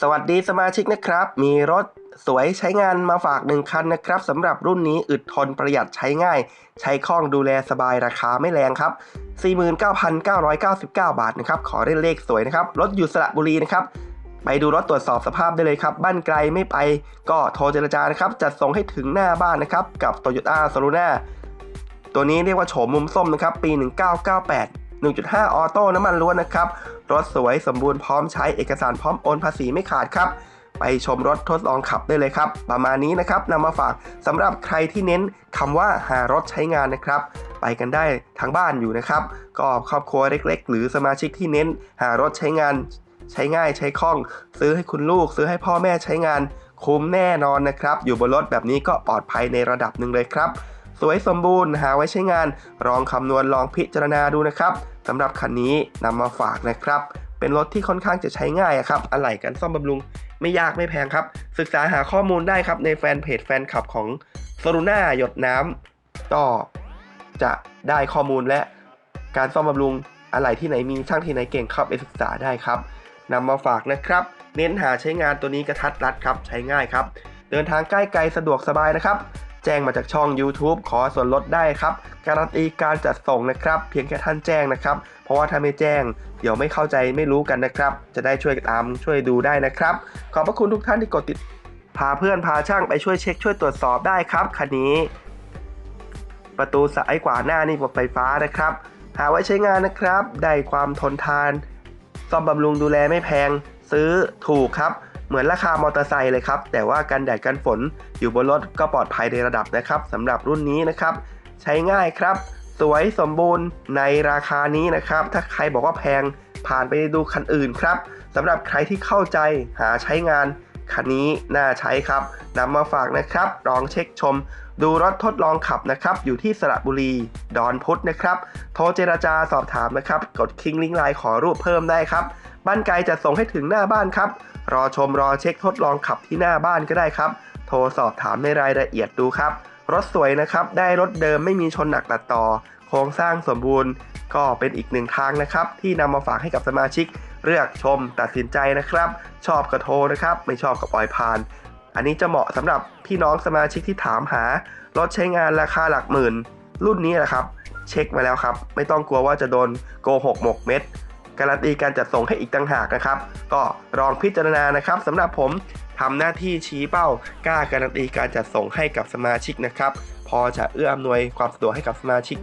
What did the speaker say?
สวัสดีสมาชิกนะครับ มีรถสวยใช้งานมาฝากหนึ่งคันนะครับสำหรับรุ่นนี้อึดทนประหยัดใช้ง่าย ใช้คล่องดูแลสบายราคาไม่แรงครับ 49,999 บาทนะครับขอเล่นเลขสวยนะครับ รถอยู่สระบุรีนะครับ ไปดูรถตรวจสอบสภาพได้เลยครับ บ้านไกลไม่ไปก็โทรเจรจานะครับ จัดส่งให้ถึงหน้าบ้านนะครับ กับ Toyota s o l u n a ตัวนี้เรียกว่าโฉมมุมส้มนะครับปี 1998 1.5 ออโต้น้ำมันล้วนนะครับ รถสวยสมบูรณ์พร้อมใช้เอกสารพร้อมโอนภาษีไม่ขาดครับ ไปชมรถทดลองขับได้เลยครับ ประมาณนี้นะครับนำมาฝากสำหรับใครที่เน้นคำว่าหารถใช้งานนะครับ ไปกันได้ทั้งบ้านอยู่นะครับ ก็ครอบครัวเล็ก ๆ หรือสมาชิกที่เน้นหารถใช้งาน ใช้ง่ายใช้คล่อง ซื้อให้คุณลูก ซื้อให้พ่อแม่ใช้งานคุ้มแน่นอนนะครับ อยู่บนรถแบบนี้ก็ปลอดภัยในระดับหนึ่งเลยครับ สวยสมบูรณ์หาไว้ใช้งาน ลองคำนวณลองพิจารณาดูนะครับ สำหรับคันนี้นำมาฝากนะครับ เป็นรถที่ค่อนข้างจะใช้ง่ายครับอะไหล่กันซ่อมบำรุงไม่ยากไม่แพงครับ ศึกษาหาข้อมูลได้ครับในแฟนเพจแฟนคลับของโซลูน่าหยดน้ำก็จะได้ข้อมูลและการซ่อมบำรุงอะไหล่ที่ไหนมีช่างที่ไหนเก่งเข้าไปศึกษาได้ครับนำมาฝากนะครับ เน้นหาใช้งานตัวนี้กระทัดรัดครับ ใช้ง่ายครับ เดินทางใกล้ไกลสะดวกสบายนะครับ จ้งมาจากช่อง YouTube ขอส่วนลดได้ครับ การันตีการจัดส่งนะครับ เพียงแค่ท่านแจ้งนะครับ เพราะว่าถ้าไม่แจ้ง เดี๋ยวไม่เข้าใจไม่รู้กันนะครับ จะได้ช่วยตามช่วยดูได้นะครับ ขอบพระคุณทุกท่านที่กดติด พาเพื่อนพาช่างไปช่วยเช็คช่วยตรวจสอบได้ครับคันนี้ ประตูซ้ายขวาหน้านี่ระบบไฟฟ้านะครับ หาไว้ใช้งานนะครับ ได้ความทนทาน ซ่อมบำรุงดูแลไม่แพง ซื้อถูกครับ เหมือนราคามอเตอร์ไซค์เลยครับ แต่ว่ากันแดดกันฝนอยู่บนรถก็ปลอดภัยในระดับนะครับสำหรับรุ่นนี้นะครับ ใช้ง่ายครับ สวยสมบูรณ์ในราคานี้นะครับ ถ้าใครบอกว่าแพงผ่านไปดูคันอื่นครับสำหรับใครที่เข้าใจหาใช้งาน คันนี้น่าใช้ครับนำมาฝากนะครับ ลองเช็คชม ดูรถทดลองขับนะครับ อยู่ที่สระบุรี ดอนพุธนะครับ โทรเจราจาสอบถามนะครับ กดคลิงก์ลิงก์ไลน์ขอรูปเพิ่มได้ครับ บ้านไกลจะส่งให้ถึงหน้าบ้านครับ รอชมรอเช็คทดลองขับที่หน้าบ้านก็ได้ครับ โทรสอบถามในรายละเอียดดูครับ รถสวยนะครับ ได้รถเดิมไม่มีชนหนักตัดต่อ โครงสร้างสมบูรณ์ ก็เป็นอีกหนึ่งทางนะครับ ที่นำมาฝากให้กับสมาชิก เลือกชมตัดสินใจนะครับ ชอบก็โทรนะครับ ไม่ชอบก็ปล่อยผ่าน อันนี้จะเหมาะสำหรับพี่น้องสมาชิกที่ถามหารถใช้งานราคาหลักหมื่น รุ่นนี้แหละครับ เช็คมาแล้วครับ ไม่ต้องกลัวว่าจะโดนโกหกหมกเม็ดการันตีการจัดส่งให้อีกต่างหากนะครับ ก็ลองพิจารณานะครับสำหรับผมทำหน้าที่ชี้เป้ากล้าการันตีการจัดส่งให้กับสมาชิกนะครับ พอจะเอื้ออำนวยความสะดวกให้กับสมาชิก